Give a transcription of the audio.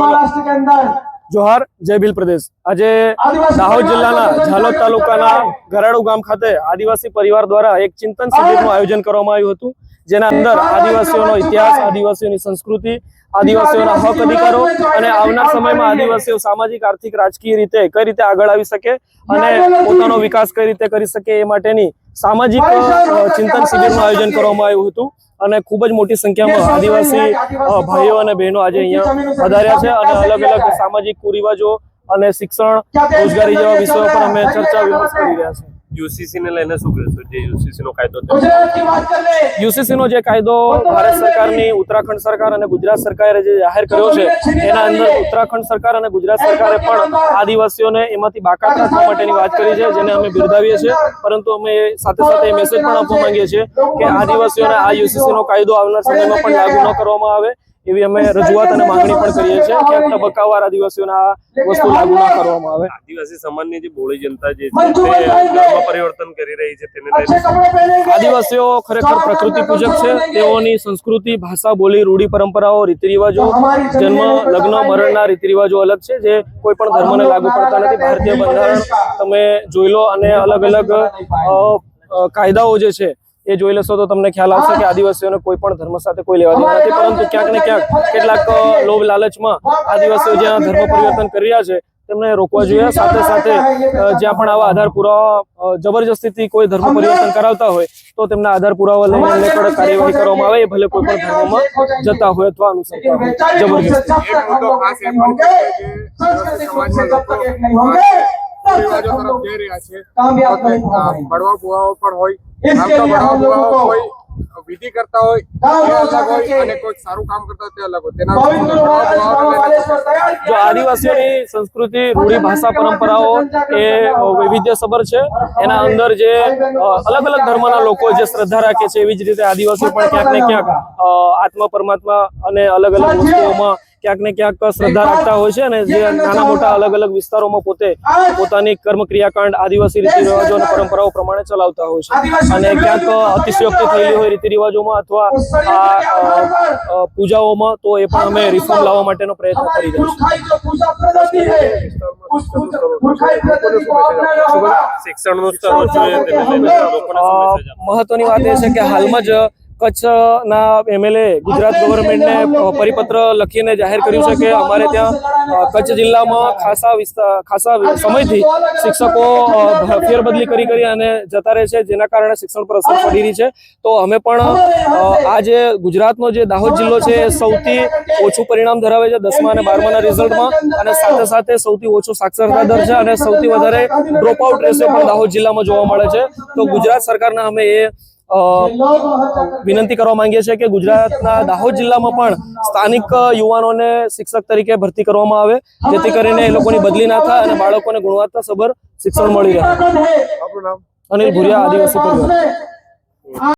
મહારાષ્ટ્ર કે અંદર? જોહાર જય ભીલ પ્રદેશ. આજે દાહોદ જિલ્લાના ઝાલોદ તાલુકાના ગરાડુ ગામ ખાતે આદિવાસી પરિવાર દ્વારા એક ચિંતન શિબિરનું આયોજન કરવામાં આવ્યું હતું જેના અંદર આદિવાસીઓનો ઇતિહાસ આદિવાસીઓની સંસ્કૃતિ આદિવાસીઓના હક અધિકારો અને આવનાર સમયમાં આદિવાસીઓ સામાજિક આર્થિક રાજકીય રીતે કઈ રીતે આગળ આવી શકે અને પોતાનો વિકાસ કઈ રીતે કરી શકે એ માટેની સામાજિક ચિંતન શિબિરનું આયોજન કરવામાં આવ્યું હતું. અને ખૂબ જ મોટી સંખ્યામાં આદિવાસી ભાઈઓ અને બહેનો આજે અહીંયા પધાર્યા છે અને અલગ અલગ સામાજિક કુરિવાજો અને શિક્ષણ રોજગારી જેવા વિષયો પર અમે ચર્ચા વિમર્શ કરી રહ્યા છીએ. યુસીસી ને લઈને શું કહેશો જે યુસીસી નો કાયદો યુસીસી નો જે કાયદો ભારત સરકારની ઉત્તરાખંડ સરકાર અને ગુજરાત સરકારે જે જાહેર કર્યો છે એના અંદર ઉત્તરાખંડ સરકાર અને ગુજરાત સરકારે પણ આદિવાસીઓને એમાંથી બાકાત રાખવા માટેની વાત કરી છે જેને અમે બિરદાવીએ છીએ. પરંતુ અમે સાથે સાથે મેસેજ પણ આપવા માંગીએ છીએ કે આદિવાસીઓને આ યુસીસી નો કાયદો આવનાર સમયમાં પણ લાગુ ન કરવામાં આવે. એવી અમે રજૂઆત અને માંગણી પણ કરીએ છીએ કે તબક્કાવાર આદિવાસીઓના વસ્તુ લાગુ ના કરવામાં આવે. આદિવાસી સમાજની જે બોળી જનતા જે છે પરિવર્તન કરી રહી છે તેને આદિવાસીઓ ખરેખર પ્રકૃતિ પૂજક છે. તેઓની સંસ્કૃતિ ભાષા બોલી રૂઢી પરંપરાઓ રીતિ રિવાજો જન્મ લગ્ન મરણના રીતિ રિવાજો અલગ છે. જે કોઈ પણ ધર્મને લાગુ પડતા નથી. ભારતીય બંધારણ તમે જોઈ લો અને અલગ અલગ કાયદાઓ જે છે એ જોઈ લેશો તો તમને ખ્યાલ આવશે કે આદિવાસીઓને કોઈ પણ ધર્મ સાથે કોઈ લેવા દેવા નથી. પરંતુ ક્યાંક ને ક્યાંક કેટલાક લોભ લાલચમાં આદિવાસીઓ જ્યાં ધર્મ પરિવર્તન કરી રહ્યા છે તેમને રોકવા જોઈએ. સાથે સાથે જ્યાં પણ આવા આધાર પુરાવા જબરજસ્તીથી કોઈ ધર્મ પરિવર્તન કરાવતા હોય તો તેમના આધાર પુરાવા લઈને એમને કડક કાર્યવાહી કરવામાં આવે ભલે કોઈ પણ ધર્મમાં જતા હોય અથવા અનુસરતા હોય. જબરજસ્તી. પણ હોય इसके આમ તો लिए બળવા हम लोगों પુરાવો को કોઈ વિધિ કરતા હોય તે અલગ હોય અને કોઈ સારું કામ કરતા હોય તે અલગ હોય તેના गोविंद વિરુદ્ધ બળવા गुरुवार પુરાવાને લઈને वालेश्वर तैयार જો આદિવાસીઓની સંસ્કૃતિ રૂઢી ભાષા પરંપરાઓ એ વૈવિધ્યસભર છે એના અંદર જે અ, અલગ અલગ ધર્મના લોકો જે શ્રદ્ધા રાખે છે એવી જ રીતે આદિવાસીઓ પણ ક્યાંક ને ક્યાંક અ, આત્મા પરમાત્મા અને અલગ અલગ વસ્તુઓમાં ક્યાંક ને ક્યાંક શ્રદ્ધા રાખતા હોય છે અને જે નાના મોટા અલગ અલગ વિસ્તારોમાં પોતે પોતાની કર્મ ક્રિયાકાંડ આદિવાસી રીતિ રિવાજો અને પરંપરાઓ પ્રમાણે ચલાવતા હોય છે. અને ક્યાંક અતિશયોક્તિ થયેલી હોય રીતિ રિવાજોમાં અથવા આ પૂજાઓમાં તો એ પણ અમે રિફોર્મ લાવવા માટેનો પ્રયત્ન કરી રહ્યા છીએ. મહત્વની વાત એ છે કે હાલમાં જ કચ્છના એમએલએ ગુજરાત ગવર્મેન્ટને પરિપત્ર લખીને જાહેર કર્યું છે કે અમારે ત્યાં કચ્છ જિલ્લામાં ખાસા વિસ્તાર ખાસા સમયથી શિક્ષકો ફેરબદલી કરી કરી અને જતા રહે છે જેના કારણે શિક્ષણ પર અસર પડી રહી છે. તો અમે પણ આ જે ગુજરાતનો જે દાહોદ જિલ્લો છે એ સૌથી ઓછું પરિણામ ધરાવે છે દસમા અને બારમાના રિઝલ્ટમાં અને સાથે સાથે સૌથી ઓછો સાક્ષરતા દર છે અને સૌથી વધારે ડ્રોપ આઉટ રેશિયો પણ દાહોદ જિલ્લામાં જોવા મળે છે. તો ગુજરાત સરકારના અમે એ વિનંતી કરવા માંગીએ છીએ કે ગુજરાતના દાહોદ જિલ્લામાં પણ સ્થાનિક યુવાનોને શિક્ષક તરીકે ભરતી કરવામાં આવે જેથી કરીને એ લોકોની બદલી ના થાય અને બાળકોને ગુણવત્તાસભર શિક્ષણ મળી રહે. અનિલ ભુરિયા આદિવાસી પરિવાર.